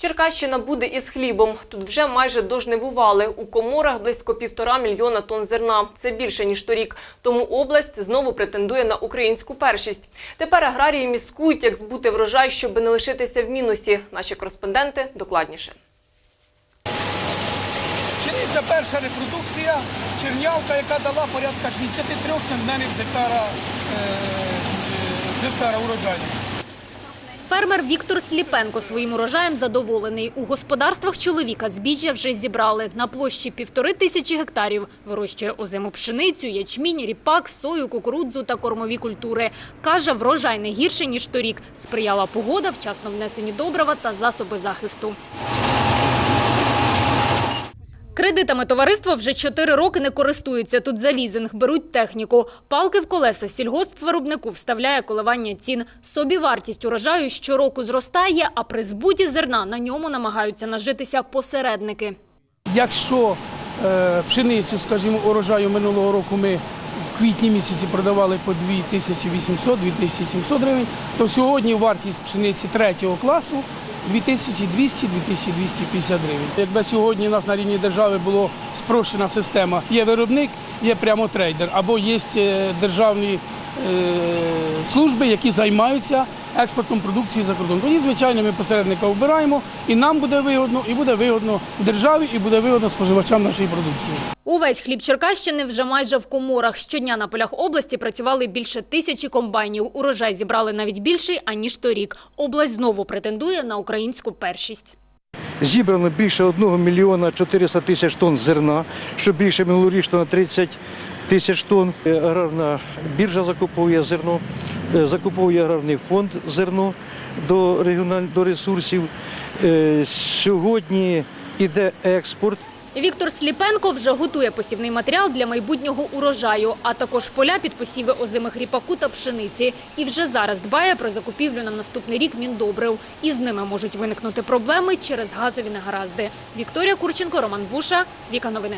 Черкащина буде із хлібом. Тут вже майже дожнивували. У коморах близько півтора мільйона тонн зерна. Це більше, ніж торік. Тому область знову претендує на українську першість. Тепер аграрії міскують, як збути врожай, щоб не лишитися в мінусі. Наші кореспонденти докладніше. Пшениця перша репродукція, чернявка, яка дала порядка 63 центнерів гектара, е, е, гектара урожаю. Фермер Віктор Сліпенко своїм урожаєм задоволений. У господарствах чоловіка збіжжя вже зібрали. На площі півтори тисячі гектарів. Вирощує озиму пшеницю, ячмінь, ріпак, сою, кукурудзу та кормові культури. Каже, врожай не гірше, ніж торік. Сприяла погода, вчасно внесені добрива та засоби захисту. Кредитами товариство вже чотири роки не користуються. Тут за лізинг беруть техніку. Палки в колеса сільгоспвиробнику вставляє коливання цін. Собівартість урожаю щороку зростає, а при збуті зерна на ньому намагаються нажитися посередники. Якщо е, пшеницю, скажімо, урожаю минулого року ми в квітні місяці продавали по 2800-2700 гривень, то сьогодні вартість пшениці третього класу 2200-2250 гривень. Якби сьогодні у нас на рівні держави була спрощена система, є виробник, є прямо трейдер, або є е, державні е, служби, які займаються експортом продукції за кордон. Тоді, звичайно, ми посередника обираємо, і нам буде вигодно, і буде вигодно державі, і буде вигодно споживачам нашої продукції. Увесь хліб Черкащини вже майже в коморах. Щодня на полях області працювали більше тисячі комбайнів. Урожай зібрали навіть більший, аніж торік. Область знову претендує на українську першість. Зібрано більше 1 мільйона 400 тисяч тонн зерна, що більше минулорічно на 30 тисяч тонн. Е, Аграрна біржа закуповує зерно, е, закуповує аграрний фонд зерно до, регіональ... до ресурсів. Е, Сьогодні йде експорт. Віктор Сліпенко вже готує посівний матеріал для майбутнього урожаю, а також поля під посіви озимих ріпаку та пшениці. І вже зараз дбає про закупівлю на наступний рік міндобрив. І з ними можуть виникнути проблеми через газові негаразди. Вікторія Курченко, Роман Буша, Віка Новини.